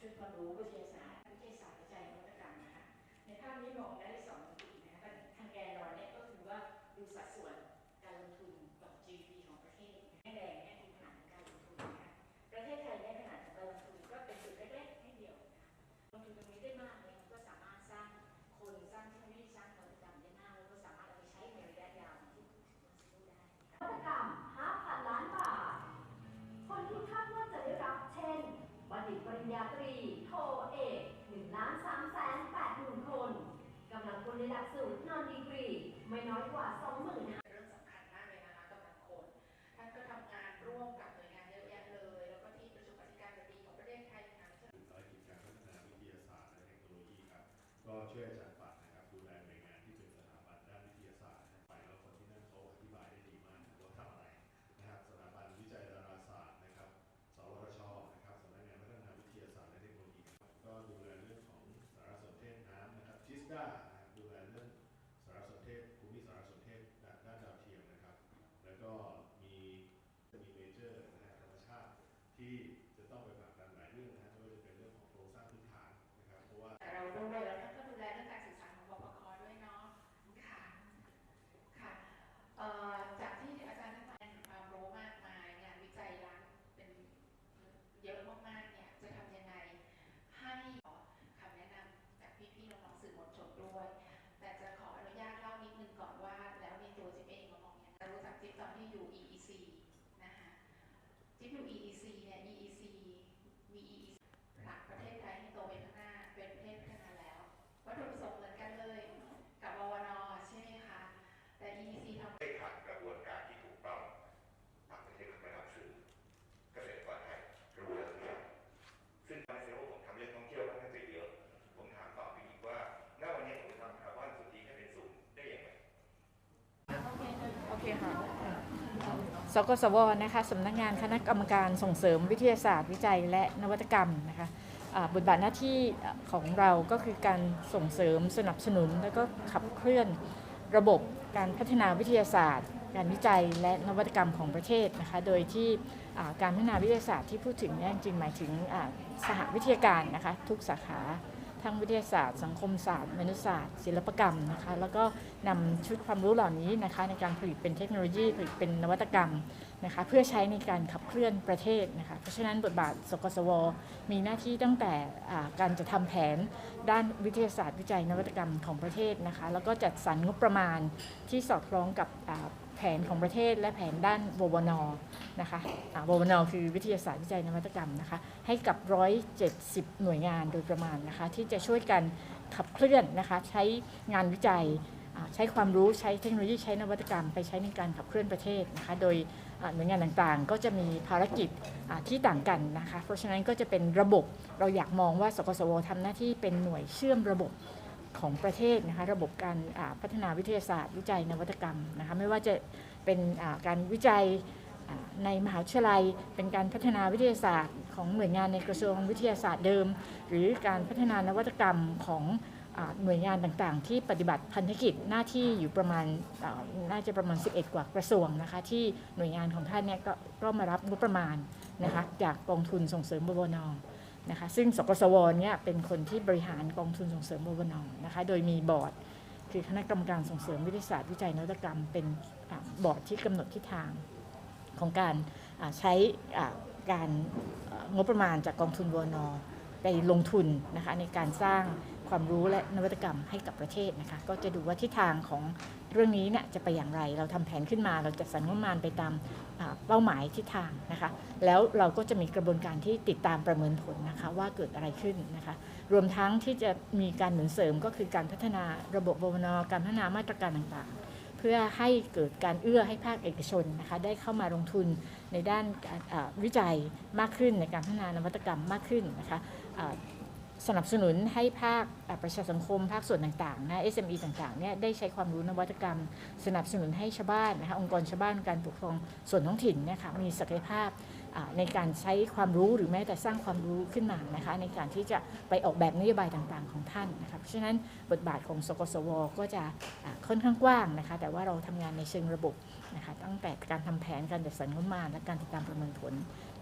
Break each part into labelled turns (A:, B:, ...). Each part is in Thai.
A: ชุดค
B: วา
A: มรู้วิทยาศาสตร์วิทยาศาสตร์วิจัยนวัตกรรมนะคะในภาพนี้มองได้สองมิตินะคะทางแกนนอนเนี่ยก็คือว่าดูสัดส่วน ลังคนใน
C: หลักสูตรนอนดีกรี ไม่น้อยกว่า 25,000
D: ที่
E: จะต้องไปผลักดันหลายเรื่องนะฮะไม่ว่าจะเป็นเรื่องของโครงสร้างพื้นฐานนะครับเพราะว่า
D: แต่เราด้วยแล้วท่าก็ดูแลเรื่องการสื่อสารของบปคด้วยเนาะค่ะค่ะจากที่อาจารย์ท่านมาให้ความรู้มากมายงานวิจัยล้านเป็นเยอะมากๆเนี่ยจะทำยังไงให้คำแนะนำจากพี่ๆน้องๆสื่อมวลชนด้วย แต่จะขออนุญาตเล่านิดนึงก่อนว่า แล้วในตัวจิ๊บเองมามองยังไงรู้จักจิ๊บตอนที่อยู่ EEC นะคะจิ๊บอยู่ EEC เนี่ย EEC มี สก
F: ส
G: วนะคะสำนักงานคณะกรรมการส่งเสริมวิทยาศาสตร์ วิจัยและนวัตกรรมนะคะบทบาทหน้าที่ของเราก็คือการส่งเสริมสนับสนุน แล้วก็ขับเคลื่อนระบบการพัฒนาวิทยาศาสตร์ การวิจัยและนวัตกรรมของประเทศนะคะโดยที่การพัฒนาวิทยาศาสตร์ที่พูดถึงนี่จริงหมายถึงสหวิทยาการนะคะทุกสาขา ทั้งวิทยาศาสตร์ สังคมศาสตร์มนุษยศาสตร์ ศิลปกรรมนะคะแล้วก็นำชุดความรู้เหล่านี้นะคะในการผลิตเป็นเทคโนโลยีผลิตเป็นนวัตกรรมนะคะเพื่อใช้ในการขับเคลื่อนประเทศนะคะเพราะฉะนั้นบทบาทสกสว มีหน้าที่ตั้งแต่การจะทำแผนด้านวิทยาศาสตร์วิจัยนวัตกรรมของประเทศนะคะแล้วก็จัดสรรงบประมาณที่สอดคล้องกับ แผนของประเทศและแผนด้านววนนะคะอ่าววนคือวิทยาศาสตร์วิจัยนวัตกรรมนะคะให้กับ 170 หน่วยงานโดยประมาณนะคะที่จะช่วยกันขับเคลื่อนนะคะใช้งานวิจัยใช้ความรู้ใช้เทคโนโลยีใช้นวัตกรรม ไปใช้ในการขับเคลื่อนประเทศนะคะโดยหน่วยงานต่างๆ ก็จะมีภารกิจที่ต่างกันนะคะเพราะฉะนั้นก็จะเป็นระบบเราอยากมองว่าสกสวทำหน้าที่เป็นหน่วยเชื่อมระบบ ของประเทศนะคะระบบการพัฒนาวิทยาศาสตร์ วิจัยนวัตกรรมนะคะไม่ว่าจะเป็นการวิจัยในมหาวิทยาลัย เป็นการพัฒนาวิทยาศาสตร์ ของหน่วยงานในกระทรวงวิทยาศาสตร์เดิม หรือการพัฒนานวัตกรรมของหน่วยงานต่างๆ ที่ปฏิบัติพันธกิจหน้าที่อยู่ประมาณน่าจะประมาณ 11 กว่ากระทรวงนะคะที่หน่วยงานของท่านเนี่ยก็มารับงบประมาณนะคะจากกองทุนส่งเสริมบวน นะคะซึ่งสกสวเนี่ยเป็นคนที่บริหารกองทุนส่งเสริมบวนอนะคะโดยมีบอร์ดคือคณะกรรมการส่งเสริมวิทยาศาสตร์วิจัยนวัตกรรม เป็นอบอร์ดที่กำหนดทิศทางของการใช้การงบประมาณจากกองทุนวนไปลงทุนนะคะในการสร้างความรู้และนวัตกรรมให้กับประเทศนะคะก็จะดูว่าทิศทางของเรื่องนี้เนี่ยจะไปอย่างไร เราทำแผนขึ้นมาเราจะสรรงบประมาณไปตาม เป้าหมายทิศทางนะคะ แล้วเราก็จะมีกระบวนการที่ติดตามประเมินผลนะคะว่าเกิดอะไรขึ้นนะคะ รวมทั้งที่จะมีการหนุนเสริมก็คือการพัฒนาระบบบบนการพัฒนามาตรการต่างๆ เพื่อให้เกิดการเอื้อให้ภาคเอกชนนะคะได้เข้ามาลงทุนในด้านวิจัยมากขึ้นในการพัฒนานวัตกรรมมากขึ้นนะคะ สนับสนุนให้ภาคประชาสังคม ภาคส่วนต่างๆนะ SME ต่างๆเนี่ยได้ใช้ความรู้นวัตกรรม สนับสนุนให้ชาวบ้านนะคะองค์กรชาวบ้านการปกครองส่วนท้องถิ่นนี่ยค่ะมีศักยภาพในการใช้ความรู้หรือแม้แต่สร้างความรู้ขึ้นมานะคะในการที่จะไปออกแบบนโยบายต่างๆของท่านนะคะเพราะฉะนั้นบทบาทของสกสว ก็จะค่อนข้างกว้างนะคะแต่ว่าเราทำงานในเชิงระบบนะคะตั้งแต่การทำแผนการจัดสรรงบประมาณและการติดตามประเมินผล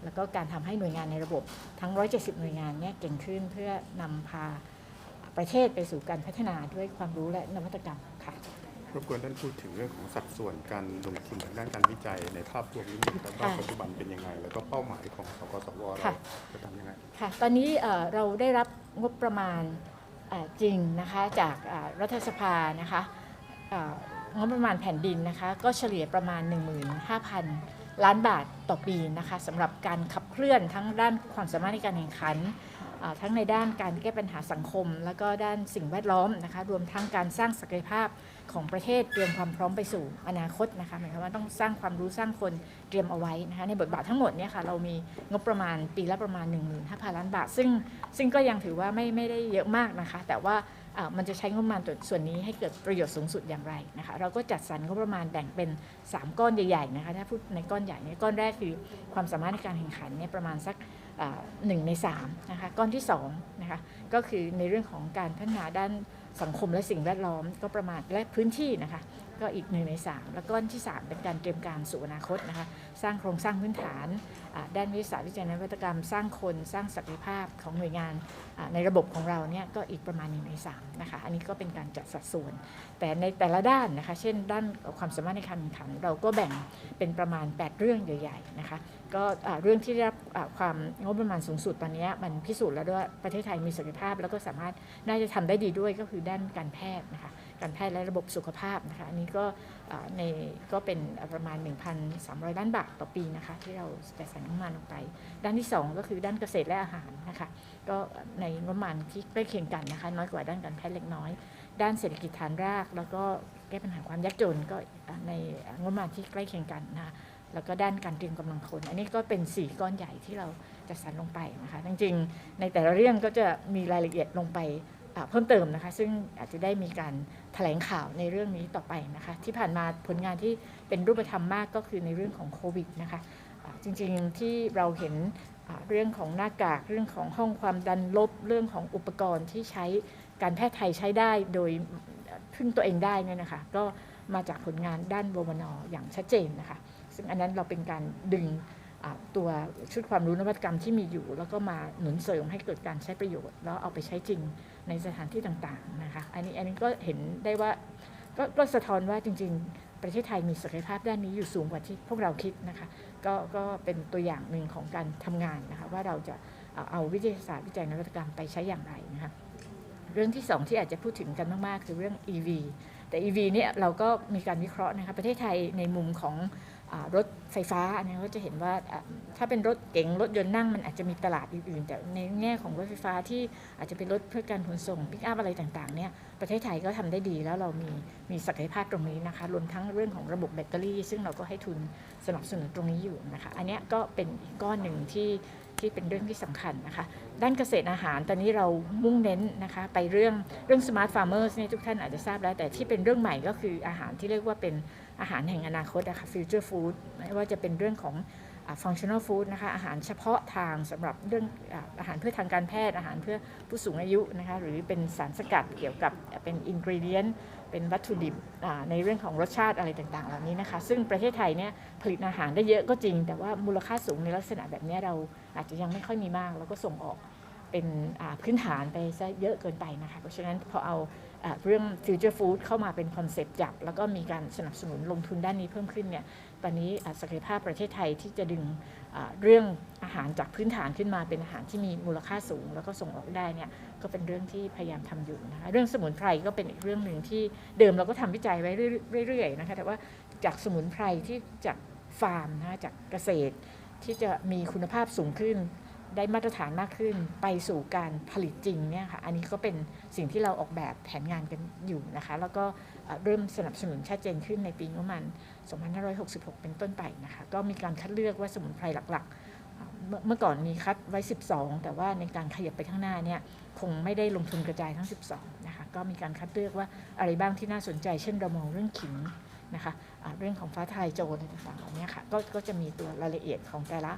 G: แล้วก็การทำให้หน่วยงานในระบบทั้ง 170 หน่วยงานเนี่ยเก่งขึ้นเพื่อนำพาประเทศไปสู่การพัฒนาด้วยความรู้และนวัตกรรมค่ะ
H: รบกวนท่านพูดถึงเรื่องของสัดส่วนการลงทุนทางด้านการวิจัยในภาพรวมนี้นะครับว่า
G: ค่ะ
H: ปัจจุบันเป็นยังไง แล้วก็เป้าหมายของสกสวเรา
G: ค่ะ
H: จะทำยังไง
G: ค่ะตอนนี้เอ่อเราได้รับงบประมาณเอ่อจริงนะคะจากเอ่อรัฐสภานะคะเอ่องบประมาณแผ่นดินนะคะก็เฉลี่ยประมาณ 15,000 ล้านบาทต่อปีนะคะสำหรับการขับเคลื่อนทั้งด้านความสามารถในการแข่งขัน ทั้งในด้านการแก้ปัญหาสังคม แล้วก็ด้านสิ่งแวดล้อมนะคะรวมทั้งการสร้างศักยภาพของประเทศเตรียมความพร้อมไปสู่อนาคตนะคะหมายความว่าต้องสร้างความรู้สร้างคนเตรียมเอาไว้นะคะในบทบาททั้งหมดเนี่ยค่ะเรามีงบประมาณปีละประมาณ 15,000 ล้านบาท ซึ่งซึ่งก็ยังถือว่าไม่ไม่ได้เยอะมากนะคะ แต่ว่ามันจะใช้งบประมาณส่วนนี้ให้เกิดประโยชน์สูงสุดอย่างไรนะคะเราก็จัดสรรงบประมาณแบ่งเป็น 3 ก้อนใหญ่ๆนะคะถ้าพูดในก้อนใหญ่เนี่ยก้อนแรกคือความสามารถในการแข่งขันเนี่ยประมาณสัก หนึ่งในสามนะคะก้อนที่2นะคะก็คือในเรื่องของการพัฒนาด้านสังคมและสิ่งแวดล้อมก็ประมาณและพื้นที่นะคะ ก็อีกหนึ่งใน 3 แล้วก้อนที่ 3 เป็นการเตรียมการสู่อนาคตนะคะสร้างโครงสร้างพื้นฐานด้านวิทยาศาสตร์วิจัยนวัตกรรม สร้างคนสร้างศักยภาพของหน่วยงานในระบบของเราเนี่ยก็อีกประมาณหนึ่งใน3นะคะอันนี้ก็เป็นการจัดสัดส่วน แต่ในแต่ละด้านนะคะเช่น ด้านความสามารถในการแข่งขัน เราก็แบ่งเป็นประมาณ 8 เรื่องใหญ่ๆนะคะก็เรื่องที่ได้รับความงบประมาณสูงสุดตอนนี้มันพิสูจน์แล้วด้วยประเทศไทยมีศักยภาพ แล้วก็สามารถน่าจะทำได้ดีด้วยก็คือด้านการแพทย์นะคะ การแพทย์และระบบสุขภาพนะคะอันนี้ก็ในก็เป็นประมาณ 1,300 ล้านบาทต่อปีนะคะที่เราจะใส่งบประมาณลงไป ด้านที่ 2 ก็คือด้านเกษตรและอาหารนะคะก็ในงบประมาณที่ใกล้เคียงกันนะคะน้อยกว่าด้านการแพทย์เล็กน้อย ด้านเศรษฐกิจฐานราก แล้วก็แก้ปัญหาความยากจนก็ในงบประมาณที่ใกล้เคียงกันนะคะแล้วก็ด้านการเตรียมกำลังคน อันนี้ก็เป็น 4 ก้อนใหญ่ที่เราจะสรรลงไปนะคะ จริงๆ ในแต่ละเรื่องก็จะมีรายละเอียดลงไป เพิ่มเติมนะคะ ซึ่งอาจจะได้มีการแถลงข่าวในเรื่องนี้ต่อไปนะคะ ที่ผ่านมาผลงานที่เป็นรูปธรรมมากก็คือในเรื่องของโควิดนะคะจริงๆที่เราเห็นเรื่องของหน้ากากเรื่องของห้องความดันลบเรื่องของอุปกรณ์ที่ใช้การแพทย์ไทยใช้ได้โดยพึ่งตัวเองได้นี่นะคะ ก็มาจากผลงานด้านววนออย่างชัดเจนนะคะ ซึ่งอันนั้นเราเป็นการดึง ตัวชุดความรู้นวัตกรรมที่มีอยู่ แล้วก็มาหนุนเสริมให้เกิดการใช้ประโยชน์ แล้วเอาไปใช้จริงในสถานที่ต่างๆนะคะอันนี้อันนี้ก็เห็นได้ว่าก็ก็สะท้อนว่าจริง ๆ ประเทศไทยมีศักยภาพด้านนี้อยู่สูงกว่าที่พวกเราคิดนะคะก็ก็เป็นตัวอย่างหนึ่งของการทำงานนะคะว่าเราจะเอาเอาวิทยาศาสตร์วิจัยนวัตกรรมไปใช้อย่างไรนะคะเรื่องที่สองที่อาจจะพูดถึงกันมากๆคือเรื่อง EV แต่ EV เนี่ยเราก็มีการวิเคราะห์นะคะประเทศไทยในมุมของ รถไฟฟ้าอันนี้ก็จะเห็นว่าถ้าเป็นรถเก๋งรถยนต์นั่งมันอาจจะมีตลาดอื่นๆ แต่ในแง่ของรถไฟฟ้าที่อาจจะเป็นรถเพื่อการขนส่งปิกอัพอะไรต่างๆเนี่ยประเทศไทยก็ทำได้ดีแล้วเรามีมีศักยภาพตรงนี้นะคะรวมทั้งเรื่องของระบบแบตเตอรี่ ซึ่งเราก็ให้ทุนสนับสนุนตรงนี้อยู่นะคะอันนี้ก็เป็นอีกก้อนหนึ่งที่ที่เป็นเรื่องที่สำคัญนะคะ ด้านเกษตรอาหารตอนนี้เรามุ่งเน้นนะคะไปเรื่องเรื่อง smart farmers เนี่ยทุกท่านอาจจะทราบแล้ว แต่ที่เป็นเรื่องใหม่ก็คืออาหารที่เรียกว่าเป็น อาหารแห่งอนาคตนะคะ future food ไม่ว่าจะเป็นเรื่องของอ่า functional food นะคะอาหารเฉพาะทางสำหรับเรื่องอาอาหารเพื่อทางการแพทย์อาหารเพื่อผู้สูงอายุนะคะหรือเป็นสารสกัดเกี่ยวกับเป็น ingredient เป็นวัตถุดิบในเรื่องของรสชาติอะไรต่างๆ เหล่านี้นะคะ ซึ่งประเทศไทยเนี่ยผลิตอาหารได้เยอะก็จริง แต่ว่ามูลค่าสูงในลักษณะแบบนี้เราอาจจะยังไม่ค่อยมีมาก แล้วก็ส่งออกเป็นพื้นฐานไปซะเยอะเกินไปนะคะเพราะฉะนั้นพอเอา อ่าเรื่อง future food เข้ามาเป็นคอนเซปต์จับแล้วก็มีการสนับสนุนลงทุนด้านนี้เพิ่มขึ้นเนี่ยตอนนี้อ่าศักยภาพประเทศไทยที่จะดึงอ่าเรื่องอาหารจากพื้นฐานขึ้นมาเป็นอาหารที่มีมูลค่าสูง แล้วก็ส่งออกได้เนี่ยก็เป็นเรื่องที่พยายามทำอยู่นะคะเรื่องสมุนไพรก็เป็นอีกเรื่องหนึ่งที่เดิมเราก็ทำวิจัยไว้เรื่อยๆนะคะแต่ว่าจากสมุนไพรที่จากฟาร์มนะคะจากเกษตรที่จะมีคุณภาพสูงขึ้น ได้มาตรฐานมากขึ้นไปสู่การผลิตจริงเนี่ยค่ะอันนี้ก็เป็นสิ่งที่เราออกแบบแผนงานกันอยู่นะคะ แล้วก็เริ่มสนับสนุนชัดเจนขึ้นในปีงบประมาณ 2566 เป็นต้นไปนะคะก็มีการคัดเลือกว่าสมุนไพรหลักๆ เมื่อก่อนมีคัดไว้ 12 แต่ว่าในการขยับไปข้างหน้าเนี่ยคงไม่ได้ลงทุนกระจายทั้ง 12 นะคะก็มีการคัดเลือกว่าอะไรบ้างที่น่าสนใจ เช่นเรามองเรื่องขิงนะคะอ่าเรื่องของฟ้าทลายโจรอะไรต่างๆเหล่านี้ค่ะก็ก็จะมีตัวรายละเอียดของแต่ละ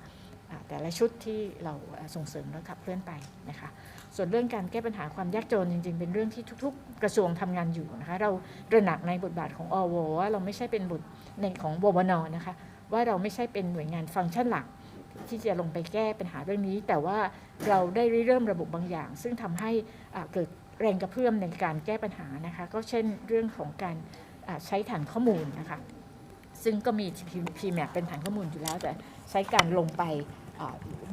G: แต่ละชุดที่เราส่งเสริมและขับเคลื่อนไปนะคะส่วนเรื่องการแก้ปัญหาความยากจนจริง ๆ เป็นเรื่องที่ทุก ๆ กระทรวงทำงานอยู่นะคะเราตระหนักในบทบาทของอวว่าเราไม่ใช่เป็นบทในของววนนะคะว่าเราไม่ใช่เป็นหน่วยงานฟังก์ชันหลัก ที่จะลงไปแก้ปัญหาเรื่องนี้ แต่ว่าเราได้เริ่มระบบบางอย่าง ซึ่งทำให้เกิดแรงกระเพื่อมในการแก้ปัญหานะคะก็เช่นเรื่องของการใช้ฐานข้อมูลนะคะซึ่งก็มี PMAP เป็นฐานข้อมูลอยู่แล้วแต่ใช้การลงไป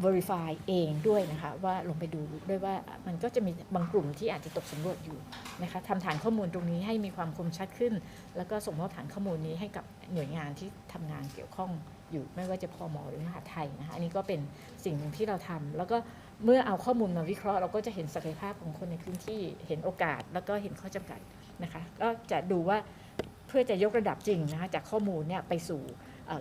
G: verify เองด้วยนะคะว่าลงไปดูด้วยว่ามันก็จะมีบางกลุ่มที่อาจจะตกสำรวจอยู่นะคะทำฐานข้อมูลตรงนี้ให้มีความคมชัดขึ้น แล้วก็ส่งมอบฐานข้อมูลนี้ให้กับหน่วยงานที่ทำงานเกี่ยวข้องอยู่ไม่ว่าจะพมหรือมหาไทยนะคะอันนี้ก็เป็นสิ่งหนึ่งที่เราทำแล้วก็เมื่อเอาข้อมูลมาวิเคราะห์ เราก็จะเห็นศักยภาพของคนในพื้นที่เห็นโอกาส แล้วก็เห็นข้อจำกัดนะคะก็จะดูว่าเพื่อจะยกระดับจริงนะคะจากข้อมูลเนี่ยไปสู่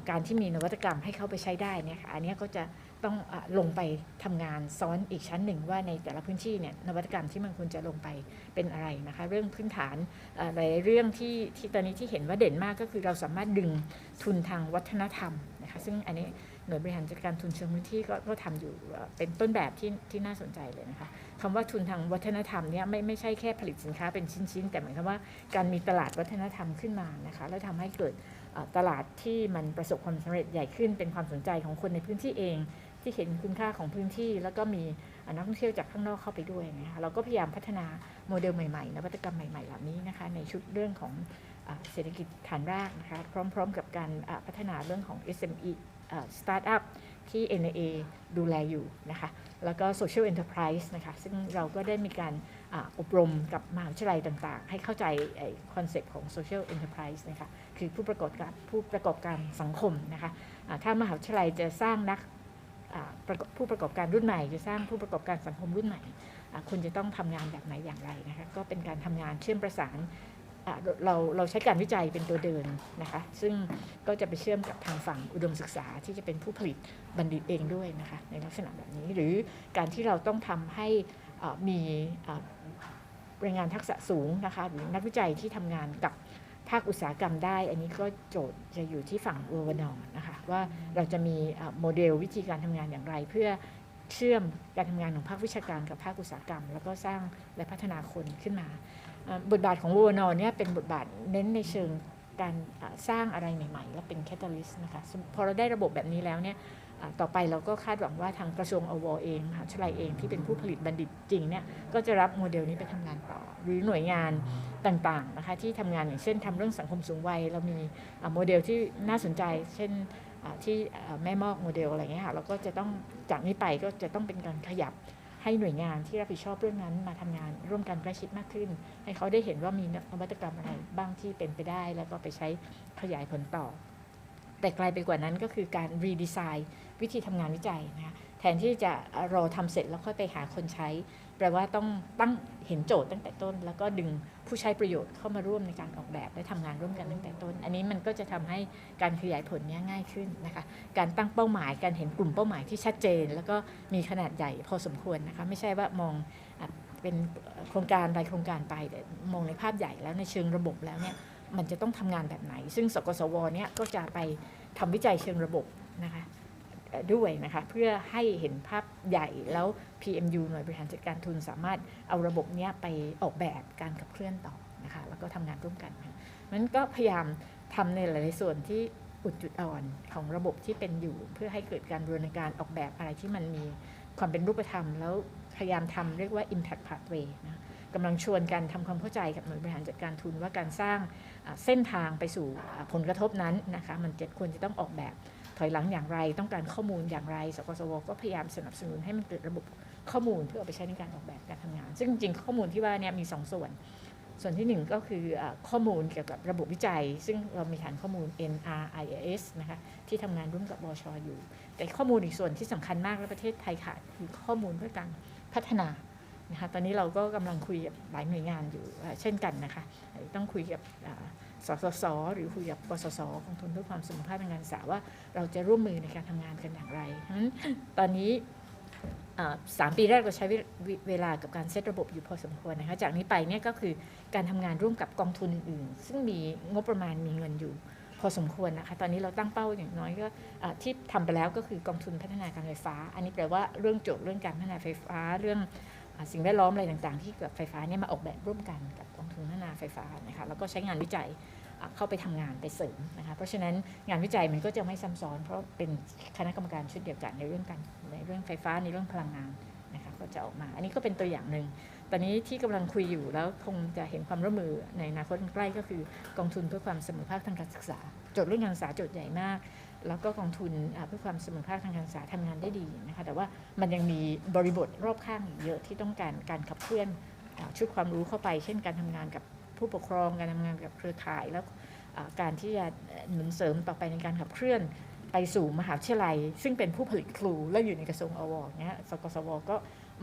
G: การที่มีนวัตกรรมให้เข้าไปใช้ได้เนี่ยค่ะอันนี้ก็จะ ต้องอลงไปทำงานซ้อนอีกชั้นหนึ่งว่าในแต่ละพื้นที่เนี่ยนวัตกรรมที่มันควรจะลงไปเป็นอะไรนะคะ เรื่องพื้นฐานอ่อหลายเรื่องที่ที่ตอนนี้ที่เห็นว่าเด่นมากก็คือเราสามารถดึงทุนทางวัฒนธรรมนะคะซึ่งอันนี้หน่วยบริหารจัดการทุนเชิงพื้นที่ก็ก็ทำอยู่เป็นต้นแบบที่ที่น่าสนใจเลยนะคะคำว่าทุนทางวัฒนธรรมเนี่ยไม่ไม่ใช่แค่ผลิตสินค้าเป็นชิ้นๆ แต่หมายความว่าการมีตลาดวัฒนธรรมขึ้นมานะคะแล้วทำให้เกิดตลาดที่มันประสบความสำเร็จใหญ่ขึ้นเป็นความสนใจของคนในพื้นที่เอง ที่เห็นคุณค่าของพื้นที่ แล้วก็มีนักท่องเที่ยวจากข้างนอกเข้าไปด้วยนะคะเราก็พยายามพัฒนาโมเดลใหม่ๆนวัตกรรมใหม่ๆเหล่านี้นะคะในชุดเรื่องของเศรษฐกิจฐานรากนะคะพร้อม ๆ กับการพัฒนาเรื่องของ SME สตาร์ทอัพที่ NA ดูแลอยู่นะคะแล้วก็ Social Enterprise นะคะซึ่งเราก็ได้มีการออบรมกับมหาวิทยาลัยต่างๆ ให้เข้าใจคอนเซปต์ของ Social Enterprise นะคะคือผู้ประกอบการผู้ประกอบการสังคมนะคะอ่าถ้ามหาวิทยาลัยจะสร้างนัก ผู้ประกอบการรุ่นใหม่ จะสร้างผู้ประกอบการสังคมรุ่นใหม่คุณจะต้องทำงานแบบไหนอย่างไรนะคะก็เป็นการทำงานเชื่อมประสานอ่าเราเราใช้การวิจัยเป็นตัวเดินนะคะซึ่งก็จะไปเชื่อมกับทางฝั่งอุดมศึกษาที่จะเป็นผู้ผลิตบัณฑิตเองด้วยนะคะในลักษณะแบบนี้หรือการที่เราต้องทำให้มีแรงงานทักษะสูงนะคะหรือนักวิจัยที่ทำงานกับ ภาคอุตสาหกรรมได้ อันนี้ก็โจทย์จะอยู่ที่ฝั่งววนอนะคะว่าเราจะมีโมเดลวิธีการทำงานอย่างไร เพื่อเชื่อมการทำงานของภาควิชาการกับภาคอุตสาหกรรม แล้วก็สร้างและพัฒนาคนขึ้นมา บทบาทของววนอเนี่ยเป็นบทบาทเน้นในเชิงการสร้างอะไรใหม่ ๆ และเป็นแคตตาลิสต์นะคะพอเราได้ระบบแบบนี้แล้วเนี่ย ต่อไปเราก็คาดหวังว่าทางกระทรวงอวเองมหาวิทยาลัยเองที่เป็นผู้ผลิตบัณฑิตจริงเนี่ยก็จะรับโมเดลนี้ไปทำงานต่อ หรือหน่วยงานต่างๆนะคะที่ทำงานอย่างเช่นทำเรื่องสังคมสูงวัยเรามีโมเดลที่น่าสนใจ เช่นที่แม่มอกโมเดลอะไรเงี้ยค่ะเราก็จะต้องจากนี้ไปก็จะต้องเป็นการขยับให้หน่วยงานที่รับผิดชอบเรื่องนั้นมาทำงานร่วมกันใกล้ชิดมากขึ้น ให้เขาได้เห็นว่ามีนวัตกรรมอะไรบ้างที่เป็นไปได้ แล้วก็ไปใช้ขยายผลต่อ แต่ไกลไปกว่านั้นก็คือการรีดีไซน์ วิธีทำงานวิจัยนะคะแทนที่จะรอทำเสร็จแล้วค่อยไปหาคนใช้ แปลว่าต้องตั้งเห็นโจทย์ตั้งแต่ต้น แล้วก็ดึงผู้ใช้ประโยชน์เข้ามาร่วมในการออกแบบและทำงานร่วมกันตั้งแต่ต้น อันนี้มันก็จะทำให้การขยายผลนี้ง่ายขึ้นนะคะ การตั้งเป้าหมาย การเห็นกลุ่มเป้าหมายที่ชัดเจน แล้วก็มีขนาดใหญ่พอสมควรนะคะ ไม่ใช่ว่ามองเป็นโครงการรายโครงการไปแต่มองในภาพใหญ่แล้วในเชิงระบบแล้วเนี่ยมันจะต้องทำงานแบบไหน ซึ่งสกสวเนี่ยก็จะไปทำวิจัยเชิงระบบนะคะ ด้วยนะคะเพื่อให้เห็นภาพใหญ่แล้ว PMU หน่วยบริหารจัดการทุนสามารถเอาระบบเนี้ยไปออกแบบการขับเคลื่อนต่อนะคะแล้วก็ทำงานร่วมกันค่ะมันก็พยายามทำในหลาย ๆ ส่วนที่อุดจุดอ่อนของระบบที่เป็นอยู่ เพื่อให้เกิดการบูรณาการออกแบบอะไรที่มันมีความเป็นรูปธรรม แล้วพยายามทำเรียกว่า impact pathway นะกำลังชวนกันทำความเข้าใจกับหน่วยบริหารจัดการทุนว่าการสร้างเส้นทางไปสู่ผลกระทบนั้นนะคะมันจะควรจะต้องออกแบบ ถอยหลังอย่างไร ต้องการข้อมูลอย่างไร สกสวก็พยายามสนับสนุนให้มันเกิดระบบข้อมูลเพื่อเอาไปใช้ในการออกแบบการทำงาน ซึ่งจริงๆข้อมูลที่ว่านี่มีสองส่วน ส่วนที่หนึ่งก็คือข้อมูลเกี่ยวกับระบบวิจัย ซึ่งเรามีฐานข้อมูล NRIS นะคะที่ทำงานร่วมกับบชอยู่ แต่ข้อมูลอีกส่วนที่สำคัญมากและประเทศไทยขาดคือข้อมูลเพื่อการพัฒนานะคะตอนนี้เราก็กำลังคุยกับหลายหน่วยงานอยู่เช่นกันนะคะต้องคุยกับ สสส หรือคุยกับกสศกองทุนเพื่อความสมรรถภาพทางการศึกษาว่าเราจะร่วมมือในการทำงานกันอย่างไรฉะนั้นตอนนี้สามปีแรกเราใช้เวเวลากับการเซตระบบอยู่พอสมควรนะคะจากนี้ไปเนี่ยก็คือการทำงานร่วมกับกองทุนอื่นๆซึ่งมีงบประมาณมีเงินอยู่พอสมควรนะคะ ตอนนี้เราตั้งเป้าอย่างน้อยก็ที่ทำไปแล้วก็คือกองทุนพัฒนาการไฟฟ้า อันนี้แปลว่าเรื่องโจทย์เรื่องการพัฒนาไฟฟ้าเรื่อง สิ่งแวดล้อมอะไรต่างๆ ที่เกี่ยวกับไฟฟ้าเนี่ยมาออกแบบร่วมกันกับกองทุนพัฒนาไฟฟ้านะคะแล้วก็ใช้งานวิจัยเข้าไปทำงานไปเสริมนะคะเพราะฉะนั้นงานวิจัยมันก็จะไม่ซ้ำซ้อน เพราะเป็นคณะกรรมการชุดเดียวกันในเรื่องการในเรื่องไฟฟ้าในเรื่องพลังงานนะคะก็จะออกมา อันนี้ก็เป็นตัวอย่างหนึ่งตอนนี้ที่กำลังคุยอยู่แล้วคงจะเห็นความร่วมมือในอนาคตใกล้ก็คือกองทุนเพื่อความเสมอภาคทางการศึกษา โจทย์เรื่องการศึกษาโจทย์ใหญ่มาก แล้วก็กองทุนเพื่อความเสมอภาคทางการศึกษาทำงานได้ดีนะคะแต่ว่ามันยังมีบริบทรอบข้างอีกเยอะที่ต้องการการขับเคลื่อนชุดความรู้เข้าไป เช่นการทำงานกับผู้ปกครอง การทำงานกับเครือข่าย แล้วการที่จะหนุนเสริมต่อไปในการขับเคลื่อนไปสู่มหาวิทยาลัย ซึ่งเป็นผู้ผลิตครูและอยู่ในกระทรวงอวเนี่ยสกสวก็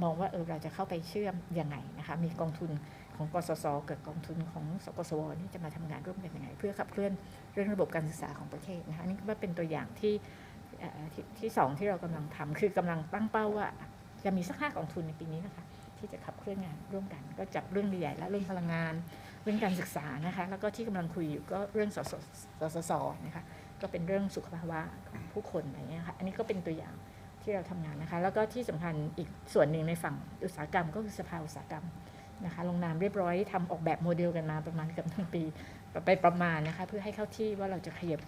G: มองว่าเออเราจะเข้าไปเชื่อมยังไงนะคะมีกองทุนของกสศกับกองทุนของสกสวนี่จะมาทำงานร่วมกันยังไง เพื่อขับเคลื่อนเรื่องระบบการศึกษาของประเทศนะคะนี่ก็เป็นตัวอย่างที่ที่ที่สองที่เรากำลังทำคือกำลังตั้งเป้าว่าจะมีสักห้ากองทุนในปีนี้นะคะที่จะขับเคลื่อนงานร่วมกัน ก็จับเรื่องใหญ่และเรื่องพลังงาน เรื่องการศึกษานะคะแล้วก็ที่กำลังคุยอยู่ก็เรื่องสสสสสนะคะก็เป็นเรื่องสุขภาวะของผู้คนอะไรเงี้ยค่ะอันนี้ก็เป็นตัวอย่าง ที่เราทำงานนะคะ แล้วก็ที่สำคัญอีกส่วนหนึ่งในฝั่งอุตสาหกรรมก็คือสภาอุตสาหกรรมนะคะ ลงนามเรียบร้อยทำออกแบบโมเดลกันมาประมาณเกือบทั้งปีไปประมาณนะคะเพื่อให้เข้าที่ว่าเราจะขยับ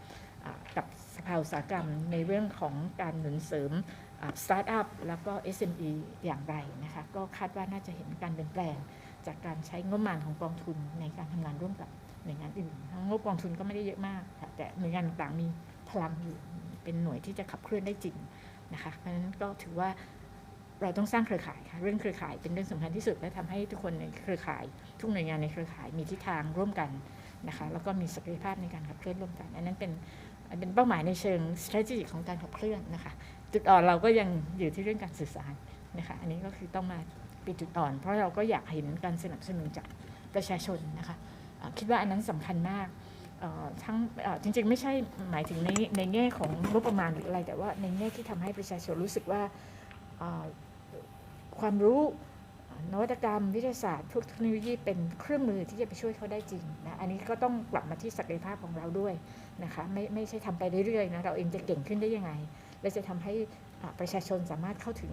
G: กับสภาอุตสาหกรรมในเรื่องของการหนุนเสริมสตาร์ทอัพแล้วก็ SME อย่างไรนะคะ ก็คาดว่าน่าจะเห็นการเปลี่ยนแปลง จากการใช้งบประมาณของกองทุนในการทำงานร่วมกับหน่วยงานอื่นงบกองทุนก็ไม่ได้เยอะมาก แต่หน่วยงานต่างมีพลังอยู่เป็นหน่วยที่จะขับเคลื่อนได้จริง นะคะเพราะฉะนั้นก็ถือว่าเราต้องสร้างเครือข่ายค่ะเรื่องเครือข่ายเป็นเรื่องสำคัญที่สุดและทำให้ทุกคนในเครือข่าย ทุกหน่วยงานในเครือข่ายมีทิศทางร่วมกันนะคะแล้วก็มีศักยภาพในการขับเคลื่อนร่วมกัน อันนั้นเป็นเป็นเป้าหมายในเชิง strategy ของการขับเคลื่อนนะคะจุดอ่อนเราก็ยังอยู่ที่เรื่องการสื่อสารนะคะอันนี้ก็คือต้องมาปิดจุดอ่อน เพราะเราก็อยากเห็นการสนับสนุนจากประชาชนนะคะคิดว่าอันนั้นสำคัญมาก ทั้งจริงๆ ไม่ใช่หมายถึงในในแง่ของงบประมาณหรืออะไร แต่ว่าในแง่ที่ทำให้ประชาชนรู้สึกว่าความรู้นวัตกรรม วิทยาศาสตร์พวกเทคโนโลยีเป็นเครื่องมือที่จะไปช่วยเขาได้จริงนะอันนี้ก็ต้องกลับมาที่ศักยภาพของเราด้วยนะคะไม่ไม่ใช่ทำไปเรื่อยๆนะเราเองจะเก่งขึ้นได้ยังไง และจะทำให้ประชาชนสามารถเข้าถึง